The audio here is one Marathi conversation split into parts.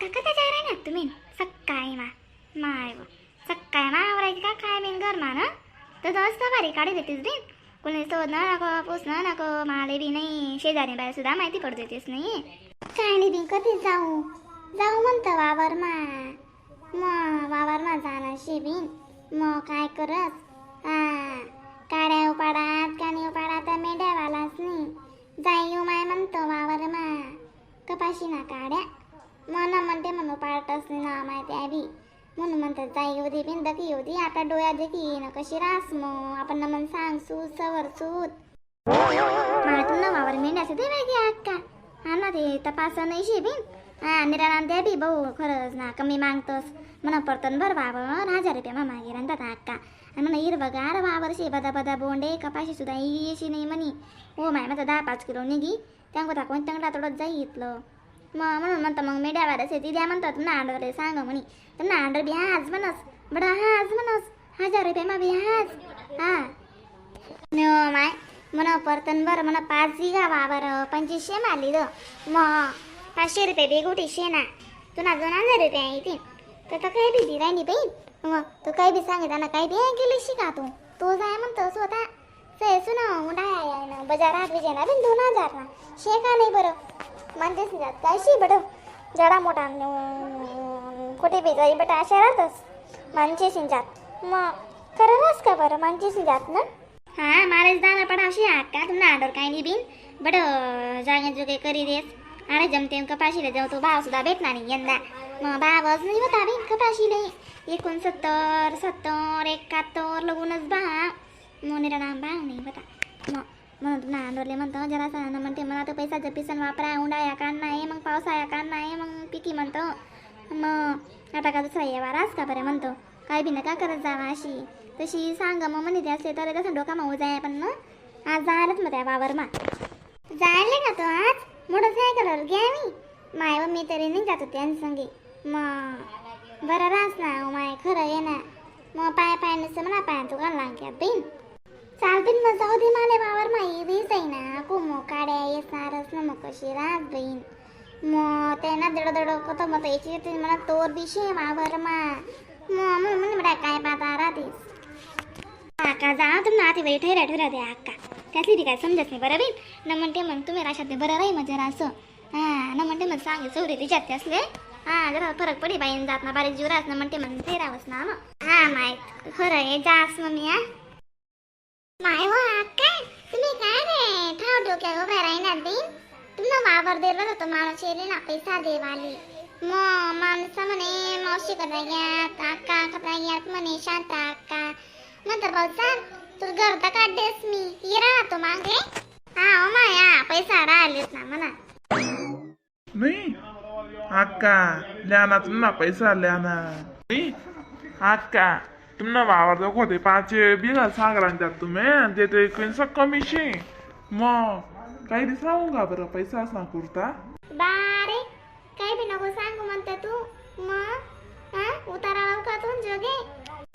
काका कथा जाय ना तुम्ही सकाळी मा माय व सकाळी मा आवरायची का काय मेन घर मा ना तर असतं भारी काढी देतेस रे कोणी शोधणं नको पुसणं नको माले बी नाही शेजारी बाय सुद्धा माहिती पडू देतेस नाही काय नाही बी कधी जाऊ जाऊ म्हणतं वावर मा मग वावर मा जाणं शिबीन मग. काय करत हा काड्या उपाडात काणी उपाडात मेंढ्यावालाच नाही जाई माय म्हणतो वावर मा कपाशी ना काड्या मला म्हणते मम्मा पार्ट असली ना माहिती आहे बी. म्हणून म्हणतात जाई होती बिन दकी होती आता डोळ्या देखी न कशी रास मग? आपण मन सांग सूत सवर सूत. मला वावर मेंढ्याचं ते वेगळी अक्का? हा ना ते तपास नाही शे बिन. हा निराणा द्या बी भाऊ खरंच ना कमी मागतोस. म्हणा परतन भर वावर हजार रुपये मा मागे राहतात अक्का. आणि म्हणा हिरवगार वावर शे बदा बदा बोंडे कपाशी सुद्धा येशी नाही म्हणी. हो माय मग दहा पाच किलो निघी. त्यांना दाखवून तंगडा तोडत जाई इथलं. मग म्हणून म्हणतं मग मी आहे ती द्या म्हणतात ना आंडर रे सांग म्हणे. तर ना आंडर बी हाच म्हणस बडा हाच म्हणस हजार रुपये मा बी हाच. हा. न माय म्हणा परतन बरं म्हणा पाच बिघा वावर पंचवीसशे मारली द. मग पाचशे रुपये बेगोटी शेना तुला दोन हजार रुपये आहे ते तर तो काही बी दिराय नाही बाई. मग तू काही बी सांगितलं ना काही बी गेली शिका तू. तो जाय म्हणतो स्वतः. से सुना उंडाया आहे ना बाजारात विजयना बिन दोन हजार ना शेका नाही बरं? म्हणतेस नाही जात कायशी बट जडा मोठा कुठे बी जाई बट अशा राहतच मानचे जात. मग खरंच का बरं मानचे जात ना? हा मारेच दादा पण अशी आत का तुला आदर काही नाही बिन? बट जागे जुगे करी देस. अरे जमते कपाशीला जाऊ तो भाव सुद्धा भेटणार नाही यंदा. मग भावच नाही होता बिन कपाशीले. एकोणसत्तर सत्तर एकाहत्तर लगूनच भाव. मोनेरा नाम भाव नाही बता मग म्हणून तुला आंदोरले म्हणतो जरासा ना म्हणते मला तर पैसा पिसन वापरा उंडाया कान नाही मग पावसाळ्या कान नाही मग पिकी म्हणतो. मग आता का दुसरा येवाराच का बरं म्हणतो. काय बी नका करत जावा अशी तशी सांग मग म्हणे ते असते तर तसं डोका मग जाय पण ना आज जायलाच मग त्या वावर मा जायला का तो आज? मोटरसायकलवर घ्या मी. माय व मी तरी नाही जातो त्यांच्या संगे. मग बरं रास ना माय खरं ये ना. मग पाय पाय नसतं म्हणा पाय तू का लागल्या बिन. चालतील मग जाऊ दे मला वावर माही वीस आहे ना कुमो काड्या येणारच ना मग कशी राहत बहीण मग ते दड दड कत मग त्याची येते मला तोर दिशे वावर मा म्हणून म्हणे काय पाहता राहतेस काका जा तुम्ही आधी वेळ ठेरा ठेरा द्या अक्का त्यातली ती काय समजत नाही बरं बी न म्हणते मग तुम्ही राशात बरं राही मग जरा असं हां न म्हणते मग सांगे चौरे तिच्यात ते असले हां जरा फरक पडे बाईन जात ना बारीक जीव राहत ना म्हणते मग ते राहस ना मग हां माहीत खरं आहे जास मग मी हा माय हो काय तुम्ही काय रे ठाव डोक्या उभ्या राहणार बिन तुला वावर दिलं होतं माणूस येले ना पैसा देवाले. मग माणसं म्हणे मावशी कथा घ्या काका कथा घ्या म्हणे शांत अक्का नंतर भाऊ तू घर तर काढतेस मी. ये राहतो मागे. हा हो माया पैसा राहिलेच ना म्हणा नाही अक्का ल्याना तुम्हाला पैसा ल्याना. नाही अक्का तुम्हाला वावर दाखव होते पाच बिघा सांगरांच्यात तुम्ही ते ते कोणसा मग? काही दिवस राहू का बरं पैसा असा कुर्ता बारे काही बी नको सांगू म्हणते तू मग हा उतारा का तू जगे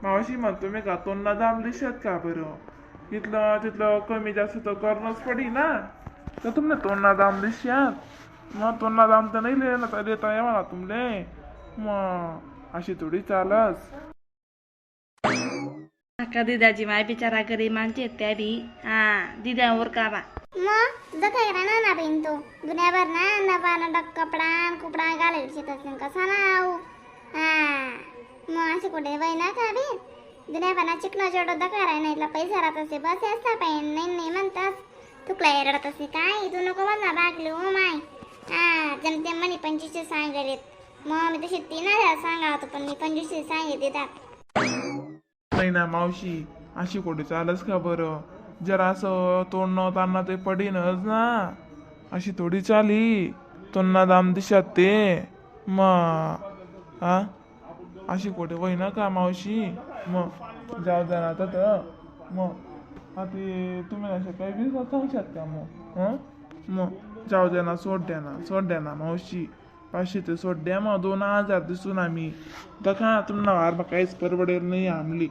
मावशी तुम्ही का तोंडला दाम दिसत का बरं इथलं तिथलं कमी जास्त तर करणंच पडी ना तर तुमने तोंडला दाम दिसत मग तोंडला दाम तर नाही लिहिलं तर देता येवा ना तुमले मग अशी थोडी चालस का दिदाची माय बिचारा गरीब माणसे त्या बी हा दिद्यावर काबा मग दखाय ना ना बिन तो दुनियाभर ना नवा नडक कपडा कुपडा घालायला शेतात कसा ना आऊ हा मग असे कुठे वय ना का बी दुनियाभर ना चिकना जोडो दखा राही नाही पैसा राहत असे बस असता पाहिजे नाही नाही म्हणतास तुकला रडत असे काय तू नको म्हणा बागली ओ माय हा जमते म्हणे पंचवीसशे सांगलेत मग मी तशी तीन हजार सांगा होतो पण मी पंचवीसशे सांगितले त्यात नाही ना मावशी अशी कुठे चालस का बरं? जरा असं तोंडणं तांना ते पडीनच ना. अशी थोडी चाली तोंडा दाम दिशात ते. मग हा अशी कुठे वय ना का मावशी? मग जाऊ द्या ना तर. मग आता ते तुम्ही असे काही बी सांगशात का मग हं? मग जाऊ द्या ना सोड द्या ना सोड द्या ना मावशी. पाचशे ते सोड द्या मग दोन हजार दिसून आम्ही. दखा तुम्हाला वार काहीच परवडेल नाही आमली.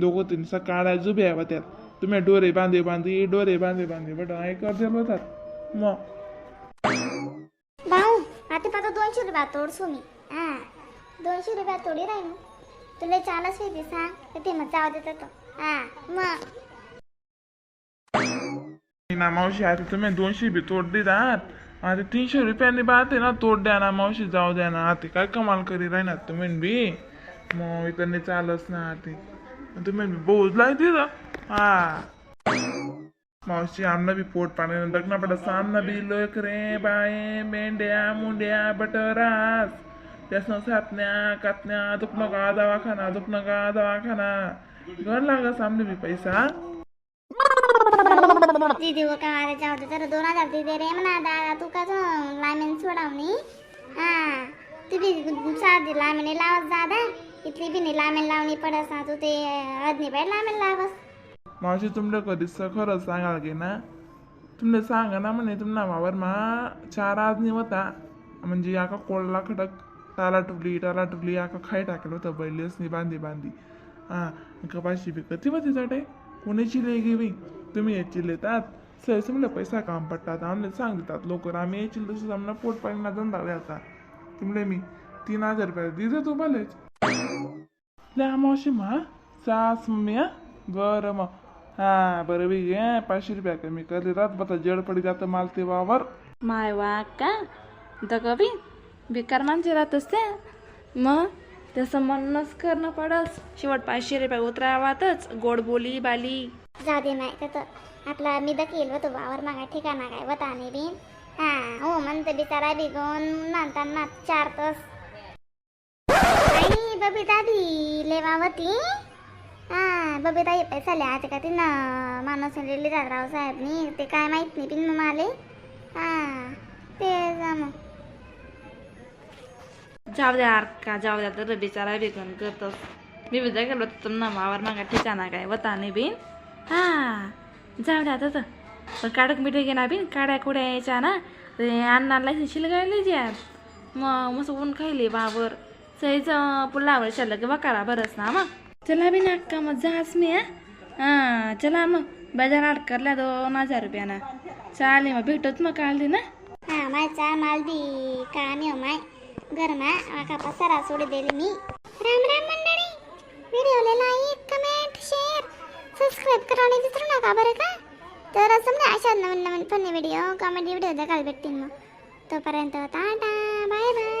दोघं तीन काळा जुबे आहे त्यात तुम्ही डोरे बांधे बांधे डोरे बांधे बांधे. बट ऐकर दिलं होतात मग भाऊ आता पाहतो दोनशे रुपया तोडसू मी हां दोनशे रुपयात थोडी राहील. तुला चालच होती सांग. तर ते मग जाऊ देत तो. हां मग ना मावशी आता तुम्ही दोनशे बी तोड देतात. आता तीनशे रुपयांनी बात आहे ना तोड द्या ना मावशी जाऊ द्या ना. आता काय कमाल करी राहणार तुम्ही बी? मग इकडे चालच ना ते तुम्ही बी बोजला तिथं. हा. मावशी आमना बी पोट पाण्यानं दगना पडा सामना बी लोक रे बाये मेंढ्या मुंड्या बटरास. त्यासनं सापण्या कातण्या दुखणं का दवाखाना दुखणं का दवाखाना. घर लागा सामने बी पैसा. दीदी व काय जाऊ दे तर दोन हजार दे रे म्हणा दादा. तू का लायमेन सोडावणी? हा. तू बी साधी लायमेने लावत दादा. इतली बी नाही लावणी पडस ना तू ते अदनी बाई लामेल लावस. मावशी तुमले कधीच खरंच सांगाल की ना? तुमने सांगा ना म्हणे तुमना वावर मा चार आजनी होता. म्हणजे आका कोळला खडक टाला टुकली टाला टुकली आका खाई टाकलं होतं बैलेसनी बांधी बांधी. हा कपाशी बी कधी होती जाटे कोणीची लय गे तुम्ही याची लेतात सहज म्हणलं पैसा काम पडतात आम्हाला सांग देतात लोक. आम्ही याची तसंच आम्हाला पोट पाण्याला धंदा आता तुमले मी तीन हजार रुपये दिले तू भलेच ल्या मा सास मम्मी हा बरं मग हा बरं बी घे पाचशे रुपया कमी करले रात बता जड पडी जातं माल ते वावर माय वा का दग बी बेकार माणसे राहतच ते मग तसं म्हणूनच करणं पडस शेवट पाचशे रुपये उतरावातच गोड बोली बाली जाऊ दे नाही तर आपला मी दखील होतो वावर मागा ठिकाणा काय वता नाही बी हा हो म्हणते बिचारा बी गोन म्हणताना चार तास आई बबी दादी लेवावती हा बबी ताई आज का तिनं माणूस लिहिली राव साहेबनी ते काय माहीत नाही पिन माले. हा ते जा मग. जाऊ द्या यार का जाऊ द्या तर बिचारा बेगन करतस. मी विचार केलो तुम्हाला वावर मागा ठिकाणा काय वता नाही बिन. हा जाऊ द्या तर. पण काडक मिठे घेणार बिन काड्या कुड्या यायच्या ना. ते अन्नाला शिलगायले ज्या मग मस्त ऊन खायले बावर. सहीच पुलावर शिल्लक वकारा बरस ना मग चला बिन अक्का मग जास मी हा. चला मग. बाजार आठ करल्या दोन हजार रुपयाना चालेल मग भेटत मग काल ना हा. माय चार माल बी कामी हो माय. घरमा आका पसारा सोडी दिली मी. राम राम मंडळी व्हिडिओला लाईक कमेंट शेअर सबस्क्राईब करायला विसरू नका बरं का? तर असं म्हणजे अशा नवीन नवीन फनी व्हिडिओ कॉमेडी व्हिडिओ देखायला भेटतील मग. तोपर्यंत टाटा